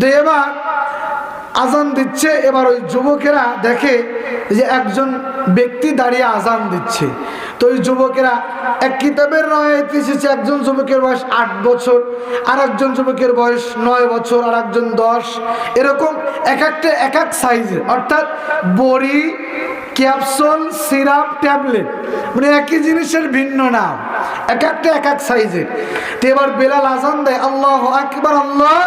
তো এবার আজান দিচ্ছে, এবার ওই যুবকেরা দেখে যে একজন ব্যক্তি দাঁড়িয়ে আজান দিচ্ছে। তো ওই যুবকেরা এক কিতাবের নয় এসেছে, একজন যুবকের বয়স আট বছর আর একজন যুবকের বয়স নয় বছর আর একজন দশ। এরকম এক একটা, এক এক সাইজের অর্থাৎ বড়ি, ক্যাপসুল, সিরাপ, ট্যাবলেট মানে একই জিনিসের ভিন্ন নাম। এক একটা, এক এক সাইজের তো এবার বেলাল আজান দেয়, আল্লাহ আকবার, আল্লাহ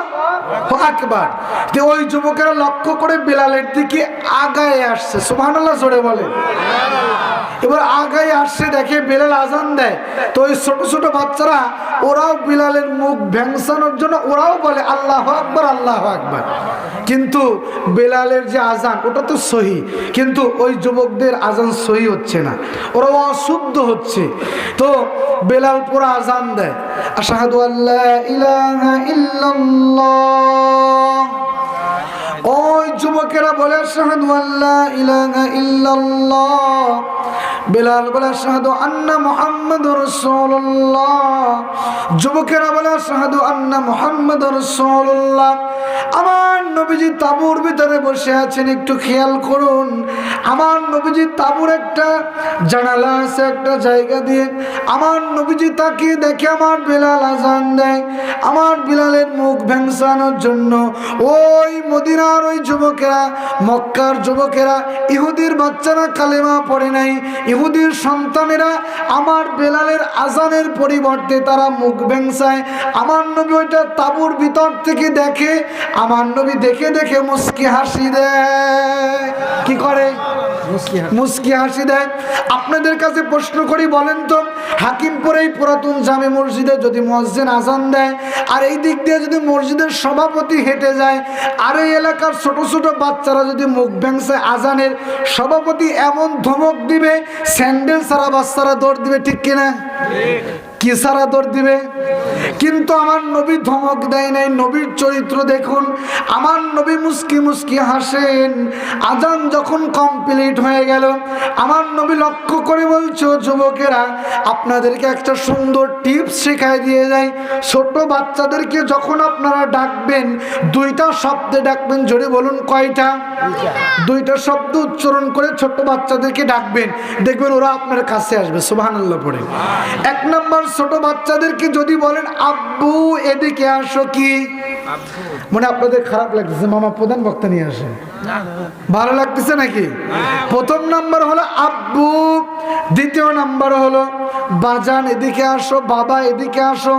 ওই যুবকেরা লক্ষ্য করে বেলালের দিকে আগায় আসছে। সুবহান জোরে বলে। এবার আগায় আসছে দেখে বেলাল আজান দেয়। তো ওই ছোট ছোট বাচ্চারা, ওরাও বিলালের মুখ ভ্যাংসানোর জন্য ওরাও বলে, আল্লাহ আকবর, আল্লাহ আকবার। কিন্তু বেলালের যে আজান, ওটা তো সহি। কিন্তু ওই যুবকদের আজান সহি হচ্ছে না। ওরা অশুদ্ধ হচ্ছে। তো বেলাল পুরো আজান দেয়। আশাহাদু আল্লাহ ইলাহা ইল্লাল্লাহ। ওই যুবকেরা বলে শাহাদু আল্লাহ ইলাহা ইল্লাল্লাহ। বেলাল বলে শাহাদু আন্না মুহাম্মাদুর রাসূলুল্লাহ। যুবকেরা বলে শাহাদু আন্না মুহাম্মাদুর রাসূলুল্লাহ। আমার নবীজি তাবুর ভিতরে বসে আছেন, একটু খেয়াল করুন। আমার নবীজি তাবুর একটা জানালা আছে একটা জায়গা দিয়ে। আমার নবীজি তাকিয়ে দেখে আমার বেলাল আজান দেয়। আমার বিলালের মুখ ভ্যাংসানোর জন্য। ওই মদিনার ওই যুবকেরা, মক্কার যুবকেরা, ইহুদির বাচ্চারা কালেমা পড়ে নাই। ইহুদির সন্তানেরা আমার বেলালের আজানের পরিবর্তে তারা মুখ ভ্যাংসায় আমার নবী ওইটা তাবুর ভিতর থেকে দেখে, আমার নবী দেখে দেখে মুস্কি হাসি দেয়। কি করে? মুস্কি হাসি। দেয়। আপনাদের কাছে প্রশ্ন করি বলেন তো হাকিমপুরে এই পুরাতন জামে মসজিদে যদি মসজিদ আজান দেয় আর এই দিক দিয়ে যদি মসজিদের সভাপতি হেঁটে যায় আর এই এলাকার ছোট ছোট বাচ্চারা যদি মুখ ভ্যাংসে আজানের সভাপতি এমন ধমক দিবে স্যান্ডেল সারা বাচ্চারা দৌড় দিবে ঠিক কিনা? কি সারা দৌড় দিবে? কিন্তু আমার নবী ধমক দেয় নাই, নবীর চরিত্র দেখুন। আমার নবী মুস্কি মুস্কি হাসেন। আজান যখন কমপ্লিট হয়ে গেল, আমার নবী লক্ষ্য করে বলছো, যুবকেরা, আপনাদেরকে একটা সুন্দর টিপস শেখায় দিয়ে যায় ছোট বাচ্চাদেরকে যখন আপনারা ডাকবেন, দুইটা শব্দে ডাকবেন, জোরে বলুন কয়টা? দুইটা শব্দ উচ্চারণ করে ছোট্ট বাচ্চাদেরকে ডাকবেন। দেখবেন ওরা আপনার কাছে আসবে আল্লাহ পড়ে। এক নম্বর ছোট বাচ্চাদেরকে যদি বলেন, আব্বু, এদিকে আসো কি? মানে আপনাদের খারাপ লাগতেছে, মামা প্রধান বক্তা নিয়ে আসে ভালো লাগতেছে নাকি? প্রথম নাম্বার হলো, আব্বু দ্বিতীয় নাম্বার হলো বাজান এদিকে আসো বাবা এদিকে আসো।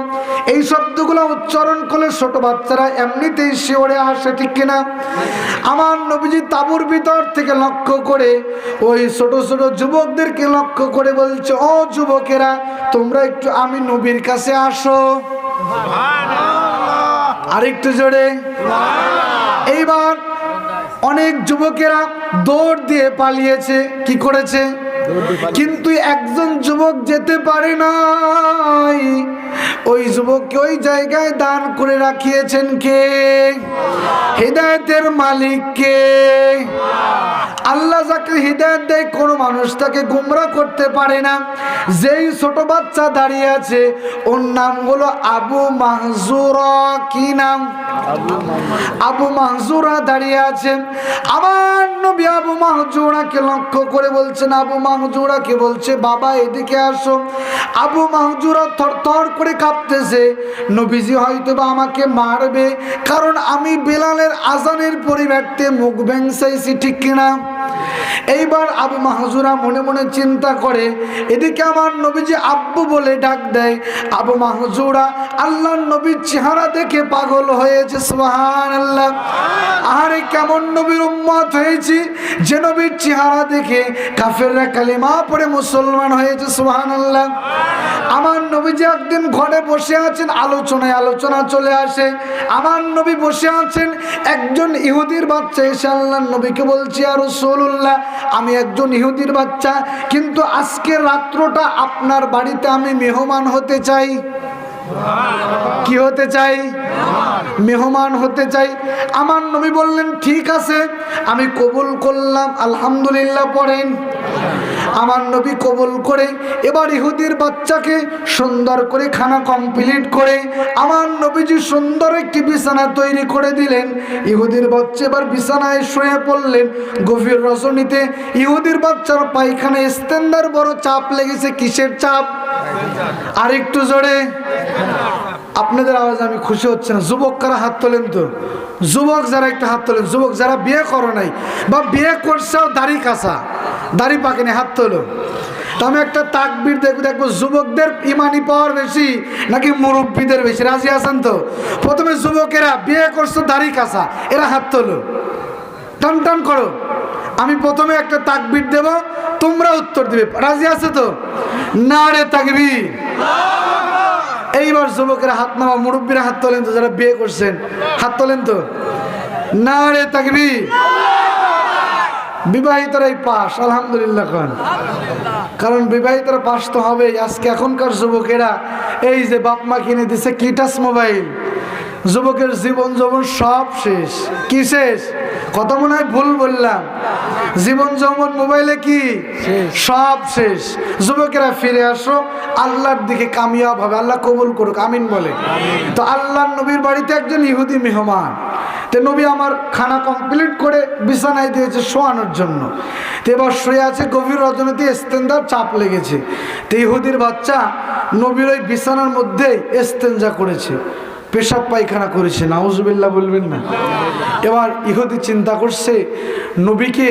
এই শব্দগুলো উচ্চারণ করলে ছোট বাচ্চারা এমনিতেই শিওরে আসে ঠিক কিনা? আমার নবীজি তাবুর ভিতর থেকে লক্ষ্য করে ওই ছোট ছোট যুবকদেরকে লক্ষ্য করে বলছে ও যুবকেরা তোমরা একটু আমি নবীর কাছে আসো। আরেকটু জোরে। এইবার অনেক যুবকেরা দৌড় দিয়ে পালিয়েছে কি করেছে? কিন্তু একজন যুবক যেতে পারে নাই। ওই যুবককে ওই জায়গায় দান করে রাখিয়েছেন কে? হৃদায়তের মালিক কে আল্লাহ যাকে হৃদায়ত দেয়, কোনো মানুষ তাকে গুমরা করতে পারে না। যেই ছোট বাচ্চা দাঁড়িয়ে আছে, ওর নাম হলো আবু মাহজুরা কি নাম? আবু মাহজুরা দাঁড়িয়ে আছেন আমার নবী আবু মাহজুরাকে লক্ষ্য করে বলছেন, আবু মাহজুরাকে বলছে, বাবা, এদিকে আসো। আবু মাহজুরা থর থর করে কাঁপতেছে। নবীজি হয়তো বা আমাকে মারবে। কারণ আমি বেলালের আজানের পরিবর্তে মুখ ভেংসাইছি ঠিক কিনা? এইবার আবু মাহজুরা মনে মনে চিন্তা করে, এদিকে আমার নবীজি আব্বু বলে ডাক দেয়, আবু মাহজুরা আল্লাহ নবীর চেহারা দেখে পাগল হয়েছে সোহান আল্লাহ আরে কেমন নবীর উম্মত হয়েছি, যে নবীর চেহারা দেখে কাফেররা কালিমা পড়ে মুসলমান হয়েছে সোহান আল্লাহ আমার নবীজি একদিন ঘরে বসে আছেন, আলোচনায় আলোচনা চলে আসে। আমার নবী বসে আছেন, একজন ইহুদির বাচ্চা এসে আল্লাহ নবীকে বলছি আর রসুল্লাহ আমি একজন ইহুদির বাচ্চা, কিন্তু আজকের রাত্রটা আপনার বাড়িতে আমি মেহমান হতে চাই। কি হতে চাই? মেহমান হতে চাই। আমার নবী বললেন, ঠিক আছে, আমি কবুল করলাম, আলহামদুলিল্লাহ, পড়েন। আমার নবী কবুল করে, এবার ইহুদির বাচ্চাকে সুন্দর করে খানা কমপ্লিট করে, আমার নবীজি সুন্দর একটি বিছানা তৈরি করে দিলেন। ইহুদির বাচ্চা এবার বিছানায় শুয়ে পড়লেন। গভীর রজনীতে ইহুদির বাচ্চার পায়খানা স্টেন্ডার বড় চাপ লেগেছে। কিসের চাপ? আর একটু জোরে। আপনাদের আওয়াজ আমি খুশি হচ্ছে না। যুবক কারা হাত তোলেন তো? যুবক যারা একটা হাত তোলেন। যুবক যারা বিয়ে করো নাই বা বিয়ে করছেও দাড়ি কাঁচা। দাড়ি পাকেনি, হাত তোলো। তো আমি একটা তাকবির দেখব দেখব যুবকদের ইমানি পাওয়ার বেশি নাকি মুরব্বীদের বেশি? রাজি আছেন তো? প্রথমে যুবকেরা বিয়ে করছ, দাড়ি কাঁচা, এরা হাত তোলো। টান টান করো। আমি প্রথমে একটা তাকবির দেব, তোমরা উত্তর দিবে। রাজি আছে তো? না রে তাকবির। এইবার যুবকেরা হাত নামা মুরব্বীরা হাত তোলেন তো, যারা বিয়ে করছেন। হাত তোলেন তো? না রে তাকবি বিবাহিতরাই পাশ আলহামদুলিল্লাহ খান। কারণ বিবাহিতরা পাশ তো হবে আজকে এখনকার যুবকেরা এই যে বাপ মা কিনে দিছে কিটাস মোবাইল যুবকের জীবন যৌবন সব শেষ। কি শেষ? কত মনে হয় ভুল বললাম। জীবন যৌবন মোবাইলে কি? সব শেষ। যুবকেরা ফিরে আসো আল্লাহর দিকে কামিয়াব হবে। আল্লাহ কবুল করুক আমিন বলে। তো আল্লাহর নবীর বাড়িতে একজন ইহুদি মেহমান। তো নবী আমার খানা কমপ্লিট করে বিছানায় দিয়েছে শোয়ানোর জন্য। তো এবার শুয়ে আছে, গভীর রজনীতি এস্তেন্দার চাপ লেগেছে। তো ইহুদির বাচ্চা নবীর ওই বিছানার মধ্যে এস্তেঞ্জা করেছে, পেশাব পায়খানা করেছে। নাউজবিল্লা বলবেন না? এবার ইহুদি চিন্তা করছে, নবীকে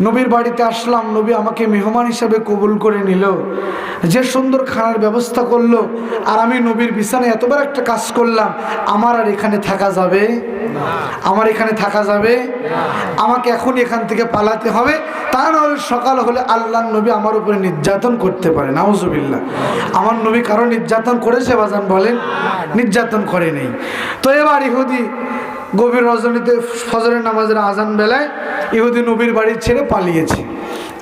নবীর বাড়িতে আসলাম, নবী আমাকে মেহমান হিসাবে কবুল করে নিল। যে সুন্দর খানার ব্যবস্থা করল, আর আমি নবীর বিছানায় এতবার একটা কাজ করলাম, আমার আর এখানে থাকা যাবে? আমার এখানে থাকা যাবে? আমাকে এখন এখান থেকে পালাতে হবে। তা নাহলে সকাল হলে আল্লাহ নবী আমার উপরে নির্যাতন করতে পারে। নাউজুবিল্লাহ। আমার নবী কারও নির্যাতন করেছে, বাজান বলেন? নির্যাতন করে নেই। তো এবার ইহুদি গভীর রজনীতে ফজরের নামাজের আজান বেলায় ইহুদি নবীর বাড়ি ছেড়ে পালিয়েছে।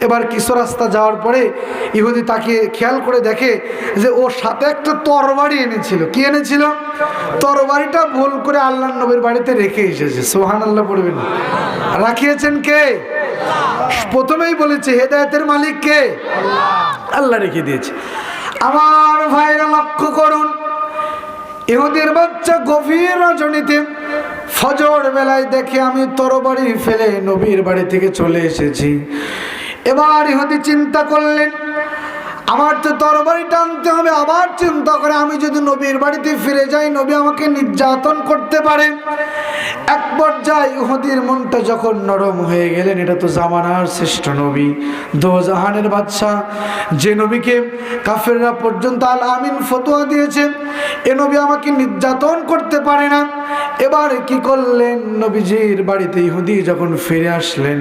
এবার কিছু রাস্তা যাওয়ার পরে ইহুদি তাকে খেয়াল করে দেখে যে ও সাথে একটা তরবারি এনেছিল। কি এনেছিল? তরবারিটা ভুল করে আল্লাহ নবীর বাড়িতে রেখে এসেছে। সোহান আল্লাহ পড়বেন রাখিয়েছেন কে? প্রথমেই বলেছে, হেদায়তের মালিক কে? আল্লাহ রেখে দিয়েছে। আমার ভাইরা লক্ষ্য করুন, ইহুদের বাচ্চা গভীর রজনীতে ফজর বেলায় দেখে আমি তরবারি ফেলে নবীর বাড়ি থেকে চলে এসেছি। এবার ইহুদি চিন্তা করলেন আমার তো তরবারি টানতে হবে, আবার চিন্তা করে আমি যদি নবীর বাড়িতে ফিরে যাই, নবী আমাকে নির্যাতন করতে পারে। এক পর্যায়ে ইহুদির মনটা যখন নরম হয়ে গেলেন, এটা তো জামানার শ্রেষ্ঠ নবী, দোজাহানের বাচ্চা যে নবীকে কাফেররা পর্যন্ত আল আমিন ফতোয়া দিয়েছে এ নবী আমাকে নির্যাতন করতে পারে না। এবার কি করলেন? নবীজির বাড়িতে ইহুদি যখন ফিরে আসলেন,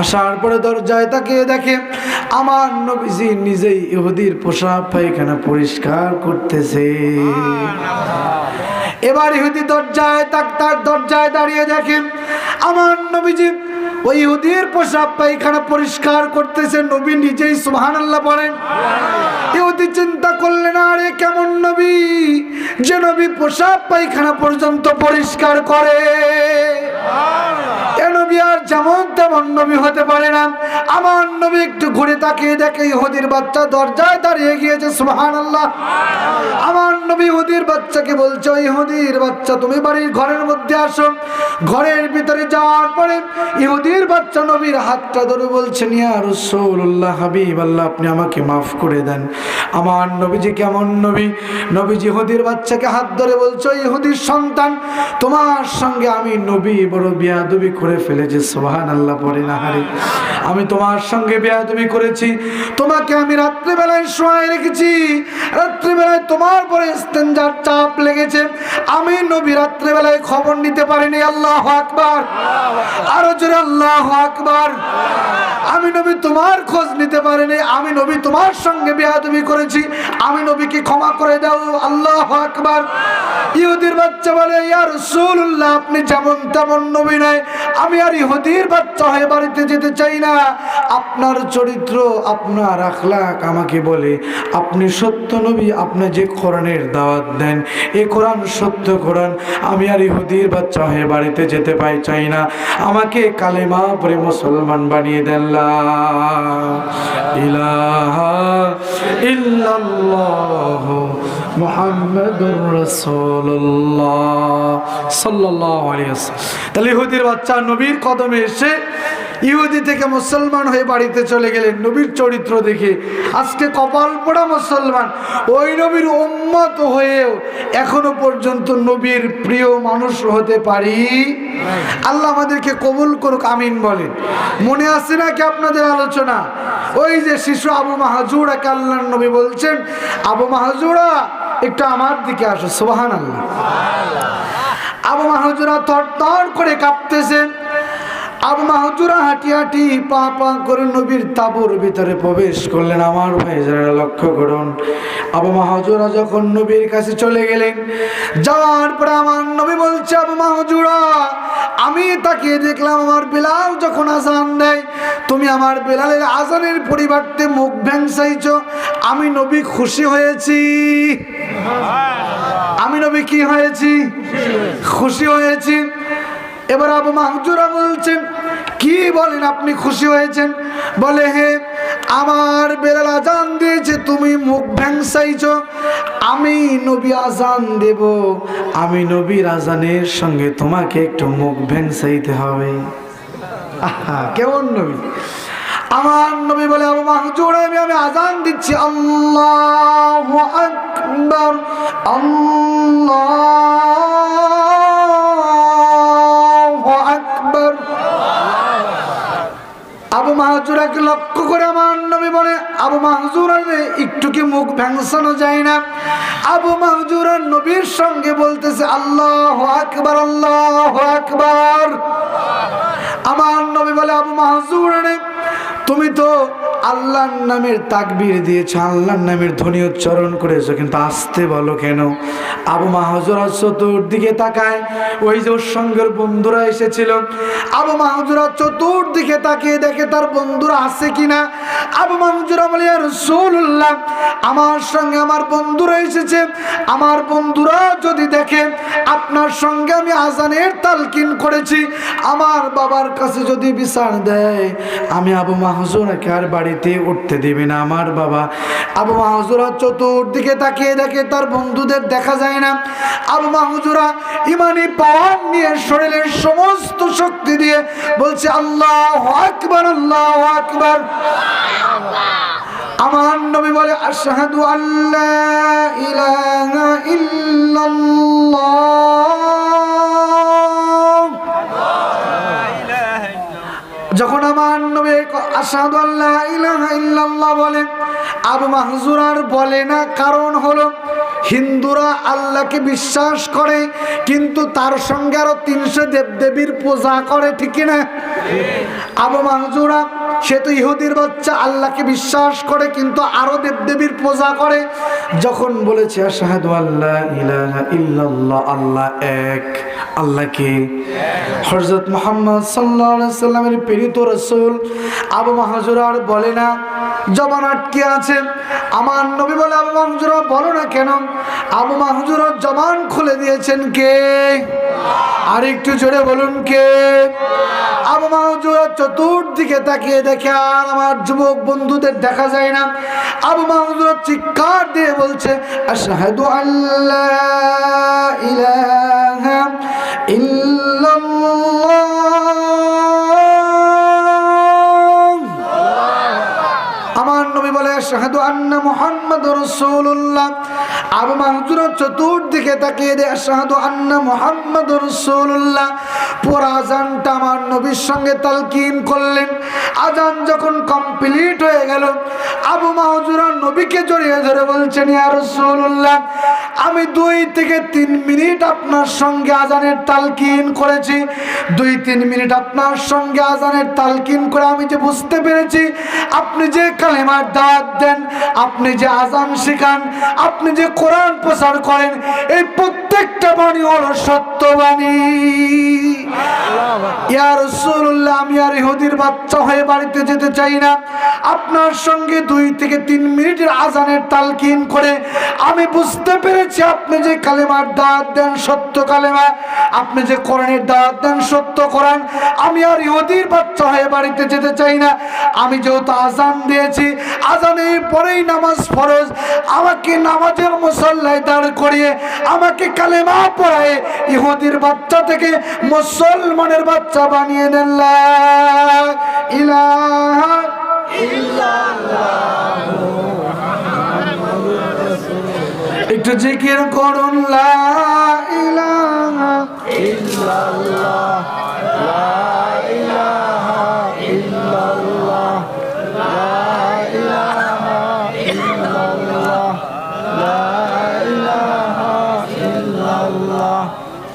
আসার পরে দরজায় তাকিয়ে দেখে, আমার নবীজি নিজেই ইহুদির পোশাক পায়খানা পরিষ্কার করতেছে। এবার ইহুদি দরজায় তাক তার দরজায় দাঁড়িয়ে দেখেন, আমার নবীজি ওই ইহুদির পোশাক পায়খানা পরিষ্কার করতেছে, নবী নিজেই সুবহানাল্লাহ বলেন। ইহুদি চিন্তা করলেন, আরে কেমন নবী? যে নবী পোশাক পায়খানা পর্যন্ত পরিষ্কার করে। এ নবী আর যেমন তেমন নবী হতে পারে না। আমার নবী একটু ঘুরে তাকিয়ে দেখে ইহুদির বাচ্চা দরজায় দাঁড়িয়ে গিয়েছে সুহান আল্লাহ আমার নবী ইহুদির বাচ্চাকে বলছে, "ওই ইহুদির বাচ্চা, তুমি বাড়ির ঘরের মধ্যে আসো। ঘরের ভিতরে যাওয়ার পরে ইহুদির বাচ্চা নবীর হাতটা ধরে বলছেন ইয়া রসুল্লাহ হাবিব আল্লাহ আপনি আমাকে মাফ করে দেন। আমার নবীজি কেমন নবী? নবীজি ইহুদির বাচ্চাকে হাত ধরে বলছো ইহুদির সন্তান, তোমার সঙ্গে আমি নবী বড় বিয়া বিয়াদবি করে ফেলেছি সোহান আল্লাহ পরে না, হারে। আমি তোমার সঙ্গে বিয়াদবি করেছি। তোমাকে আমি রাত্রিবেলায় শোয়াই রেখেছি। রাত্রিবেলায় তোমার পরে ইস্তেঞ্জার চাপ লেগেছে। আমি নবী রাত্রিবেলায় খবর নিতে পারিনি। আল্লাহ আকবার। আরও জোরে আল্লাহ আকবার। আমি নবী তোমার খোঁজ নিতে পারিনি। আমি নবী তোমার সঙ্গে বেয়াদবি করেছি। আমি নবীকে ক্ষমা করে দাও। আল্লাহ আকবার। ইহুদির বাচ্চা বলে, ইয়া রাসূলুল্লাহ, আপনি যেমন তেমন নবী নয়। আমি আর ইহুদির বাচ্চা হয়ে বাড়িতে যেতে চাই না। আপনার চরিত্র, আপনার আখলাক আমাকে বলে, আপনি সত্য নবী, আপনি যে কোরআনের দাওয়াত দেন, এ কোরআন সত্য কোরআন, আমি আর ইহুদির বাচ্চা হয়ে বাড়িতে যেতে পাই, চাই না। আমাকে কালেমা পরে মুসলমান বানিয়ে দেন ইলাহা ইল্লাল্লাহ মুহাম্মাদুর আলাইহি ওয়াসাল্লাম। তাহলে ইহুদির বাচ্চা নবীর কদমে এসে ইহুদি থেকে মুসলমান হয়ে বাড়িতে চলে গেলেন, নবীর চরিত্র দেখে। আজকে কপাল পোড়া মুসলমান, ওই নবীর উম্মত হয়েও এখনও পর্যন্ত নবীর প্রিয় মানুষ হতে পারি। আল্লাহ আমাদেরকে কবুল করুক, আমিন বলেন। মনে আছে নাকি আপনাদের আলোচনা? ওই যে শিশু আবু মাহাজুরাকে আল্লাহ নবী বলছেন, আবু মাহাজুরা একটু আমার দিকে আসো সোহান আল্লাহ আবু মাহুজুরা থর করে কাঁপতেছেন। আবু মাহজুরা হাঁটি হাঁটি পা পা করে নবীর তাবুর ভিতরে প্রবেশ করলেন। আমার ভাই, যারা লক্ষ্য করুন, আবু মাহজুরা যখন নবীর কাছে চলে গেলেন, যাওয়ার পরে আমার নবী বলছে, আবু মাহজুরা, আমি তাকিয়ে দেখলাম আমার বিলাল যখন আজান দেয়, তুমি আমার বিলালের আজানের পরিবর্তে মুখ ভ্যাংসাইছ আমি নবী খুশি হয়েছি। আমি নবী কি হয়েছি? খুশি হয়েছি। এবার আবু মাহজুরা বলছেন, কি বলেন আপনি খুশি হয়েছেন? বলে, হে, আমার বেলাল আজান দিয়েছে, তুমি মুখ ভ্যাংসাইছ, আমি নবী আজান দেব, আমি নবীর আজানের সঙ্গে তোমাকে একটু মুখ ভ্যাংসাইতে হবে। কেমন নবী? আমার নবী বলে, আবু মাহজুর আমি আমি আজান দিচ্ছি, আল্লাহ আকবর, আল্লাহ আবু মাহজুর একটু কি মুখ ভ্যাংসানো যায় না। আবু মাহজুর নবীর সঙ্গে বলতেছে, আল্লাহ আকবর আল্লাহ আকবর। আমার নবী বলে, আবু মাহজুরানে তুমি তো আল্লাহর নামের তাকবীর দিয়েছ, আল্লাহর নামের ধ্বনি উচ্চারণ করেছ, কিন্তু আসতে বলো কেন? আবু মাহজুরা চতুর্দিকে তাকায়, ওই যে ওর সঙ্গের বন্ধুরা এসেছিল। আবু মাহজুরা চতুর্দিকে তাকিয়ে দেখে তার বন্ধুরা আছে কিনা? আবু মাহজুরা রসুল্লাহ আমার সঙ্গে আমার বন্ধুরা এসেছে। আমার বন্ধুরা যদি দেখে, আপনার সঙ্গে আমি আজানের তালকিন করেছি, আমার বাবার কাছে যদি বিচার দেয়, আমি আবু মাহজুরাকে আর বাড়িতে উঠতে দেবে না? আমার বাবা। আবু মাহজুরা চতুর্দিকে তাকিয়ে দেখে তার বন্ধুদের দেখা যায় না। আবু মাহজুরা ইমানি পাওয়ার নিয়ে শরীরের সমস্ত শক্তি দিয়ে বলছে, আল্লাহ আকবর আল্লাহ আকবর। আমার নবী বলে, আশহাদু আল্লাহ ইল্লাল্লাহ। যখন আমার নবী আসাদু আল্লাহ ইলাহা ইল্লাল্লাহ বলে। আবু মাহজুরার বলে না, কারণ হলো হিন্দুরা আল্লাহকে বিশ্বাস করে, কিন্তু তার সঙ্গে আরও তিনশো দেবদেবীর পূজা করে, ঠিক না? আবু মাহজুরা, সে তো ইহুদির বাচ্চা, আল্লাহকে বিশ্বাস করে, কিন্তু আরও দেবদেবীর পূজা করে। যখন বলেছে, আশহাদু আল্লাহ ইলাহা ইল্লাল্লাহ, আল্লাহ এক। আল্লাহকে। হযরত মুহাম্মদ আলাইহি সাল্লামের প্রেরিত রাসূল আবু মাহজুরার বলে না, জবান আটকে আছে। আমার নবী বলে, আবু মাহজুরা, বলো না কেন? আবু মাহজুরা, জবান খুলে দিয়েছেন কে? আর একটু জোরে বলুন কে? আবু মাহজুরা চতুর্দিকে তাকিয়ে দেখে, আর আমার যুবক বন্ধুদের দেখা যায় না। আবু মাহজুরা চিৎকার দিয়ে বলছে আল্লাহ ইলাহা ইল্লাল্লাহ আজান যখন কমপ্লিট হয়ে গেল, আবু নবীকে জড়িয়ে ধরে বলছেন আমি দুই থেকে তিন মিনিট আপনার সঙ্গে আজানের তালকিন করেছি। দুই তিন মিনিট আপনার সঙ্গে আজানের তালকিন করে আমি যে বুঝতে পেরেছি, আপনি যে কালেমার দাওয়াত দেন আপনি যে আজান শেখান আপনি যে কোরআন প্রচার করেন এই প্রত্যেকটা বাণী হলো সত্যবাণী আমি আর ইহুদির বাচ্চা হয়ে বাড়িতে যেতে চাই না। আপনার সঙ্গে দুই থেকে তিন মিনিটের আজানের তালকিন করে আমি বুঝতে পেরেছি আপনি যে কালেমার দাঁত দেন সত্য কালেমা, আপনি যে কোরআনের দাঁত দেন সত্য কোরআন, আমি আর ইহুদির বাচ্চা হয়ে বাড়িতে যেতে চাই না। আমি যেহেতু আজান দিয়েছি, আজানের পরেই নামাজ ফরজ, আমাকে নামাজের মুসল্লায় দাঁড় করিয়ে, আমাকে কালেমা পড়ায় ইহুদির বাচ্চা থেকে মুসলমানের বাচ্চা বানিয়ে লা ইলাহা একটু জিকির করুন লা ইলাহা لا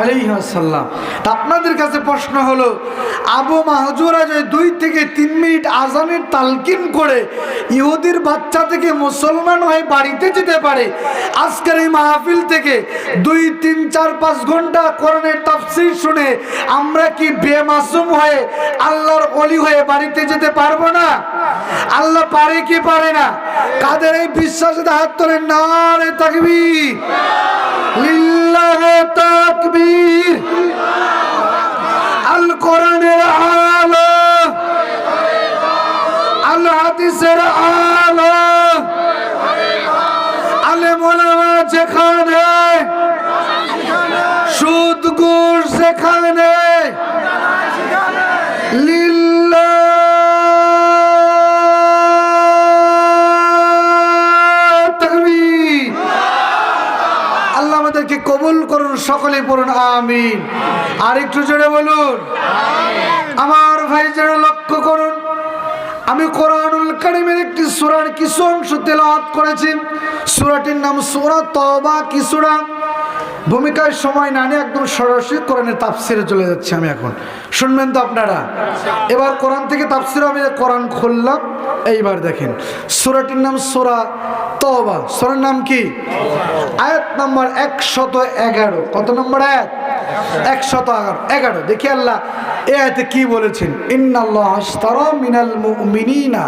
আলিহাসাল্লাম তা আপনাদের কাছে প্রশ্ন হলো, আবু মাহজুরা যে দুই থেকে তিন মিনিট আজানের তালকিন করে ইহুদির বাচ্চা থেকে মুসলমান হয়ে বাড়িতে যেতে পারে, আজকের এই মাহফিল থেকে দুই, তিন, চার, পাঁচ ঘণ্টা করণের তাফসির শুনে আমরা কি বেমাসুম হয়ে আল্লাহর অলি হয়ে বাড়িতে যেতে পারব না? আল্লাহ পারে কি পারে না? কাদের এই বিশ্বাসে হাত তোলেন? না রে তাকবি লিল্লাহ তাকবি তাকবীর আল কোরআনের আলো। আল হাদিসের আলো। আলে মোলামা যেখানে সুদ গুড় সেখানে আমাদেরকে কবুল করুন সকলে পড়ুন, আমিন। আর একটু জোরে বলুন। আমার ভাই যেন লক্ষ্য করুন, আমি কোরআনুল কারিমের একটি সুরার কিছু অংশ তেলাওয়াত করেছি। সুরাটির নাম সুরা তবা কি সূরা? ভূমিকায় সময় না নিয়ে একদম সরাসরি কোরআনের তাফসিরে চলে যাচ্ছি আমি এখন। শুনবেন তো আপনারা? এবার কোরআন থেকে তাফসিরে আমি কোরআন খুললাম, এইবার দেখেন। সোরাটির নাম সোরা তোবা সোরার নাম কি? আয়াত নাম্বার একশত এগারো। কত নম্বর আয়াত? একশত এগারো দেখি আল্লাহ এ আয়াতে কি বলেছেন? ইন্নাল্লাহ আশতারা মিনাল মুমিনিনা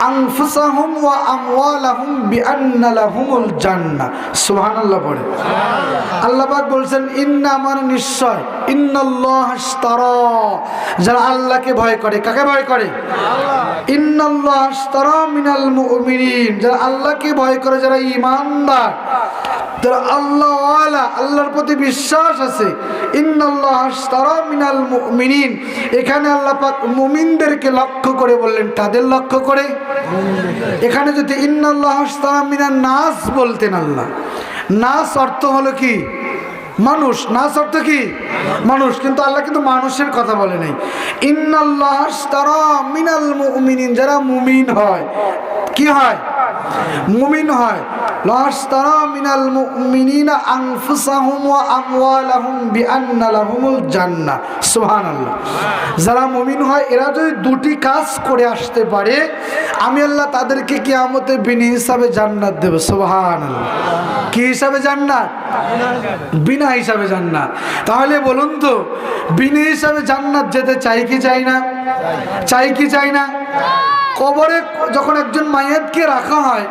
আনফুসাহুম ওয়া আমওয়ালাহুম বিআন্না লাহুমুল জান্নাহ। সুবহানাল্লাহ পড়ে। আল্লাহ পাক বলছেন, ইন্না আমার নিশ্চয়, ইন্নাল্লাহ আশতারা। যারা আল্লাহকে ভয় করে, কাকে ভয় করে? ইন্নাল্লাহ আশতারা মিনাল মুমিনিন। যারা আল্লাহকে ভয় করে, যারা ঈমানদার। যারা আল্লাহ আল্লাহর প্রতি বিশ্বাস আছে মিনাল মুমিনিন। এখানে আল্লাহ পাক মুমিনদেরকে লক্ষ্য করে বললেন, তাদের লক্ষ্য করে? এখানে যদি ইন্নাল্লাহ মিনান নাস বলতেন আল্লাহ। নাস অর্থ হলো কি? মানুষ। নাস অর্থ কি? মানুষ। কিন্তু আল্লাহ কিন্তু মানুষের কথা বলে নাই। ইন্নাল্লাহ আশতারা মিনাল মুমিনিন। যারা মুমিন হয়, কি হয়? মুমিন হয়। যারা মুমিন হয়, এরা যদি দুটি কাজ করে আসতে পারে, আমি আল্লাহ তাদেরকে কিয়ামতে বিনি হিসাবে জান্নাত দেব। সুবহানাল্লাহ। কি হিসাবে জান্নাত? বিনা হিসাবে জান্নাত। তাহলে বলুন তো, বিনা হিসাবে জান্নাত যেতে চাই কি চাই না? চাই কি চাই না? কবরে যখন একজন মাইয়াতকে রাখা হয়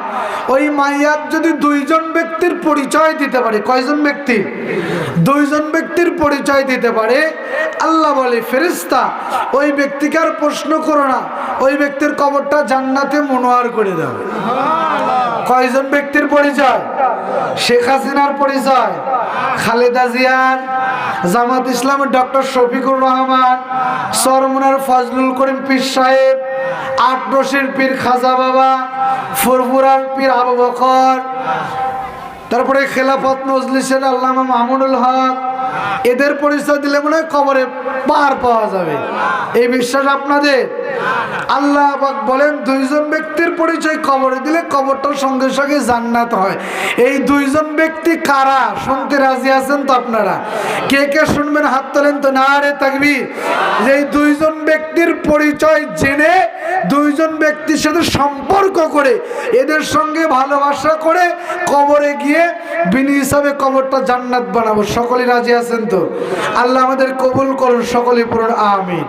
ওই মাইয়াত যদি দুইজন ব্যক্তির পরিচয় দিতে পারে কয়জন ব্যক্তি? দুইজন ব্যক্তির পরিচয় দিতে পারে। আল্লাহ বলে ফেরিস্তা ওই ব্যক্তিকে আর প্রশ্ন করো না ওই ব্যক্তির কবরটা জান্নাতে মনোয়ার করে দাও। কয়জন ব্যক্তির পরিচয়? শেখ হাসিনার পরিচয় খালেদা জিয়ার জামাত ইসলামের ডক্টর শফিকুর রহমান সরমুনার ফজলুল করিম পীর সাহেব আটরশির পীর খাজা বাবা, ফুরফুরার পীর আবু বকর, তারপরে খেলাফত নজলিসের আল্লামা মামুনুল হক, এদের পরিচয় দিলে মনে হয় কবরে পার পাওয়া যাবে। এই বিশ্বাস আপনাদের? আল্লাহ পাক বলেন, দুইজন ব্যক্তির পরিচয় কবরে দিলে কবরটার সঙ্গে সঙ্গে জান্নাত হয়। এই দুইজন ব্যক্তি কারা? শুনতে রাজি আছেন তো আপনারা? কে কে শুনবেন? হাত তোলেন তো না রে তাকবি যে এই দুইজন ব্যক্তির পরিচয় জেনে, দুইজন ব্যক্তির সাথে সম্পর্ক করে, এদের সঙ্গে ভালোবাসা করে কবরে গিয়ে বিনি হিসাবে কবরটা জান্নাত বানাবো। সকলে রাজি আছেন তো? আল্লাহ আমাদের কবুল করুন সকলে পড়ুন, আমিন।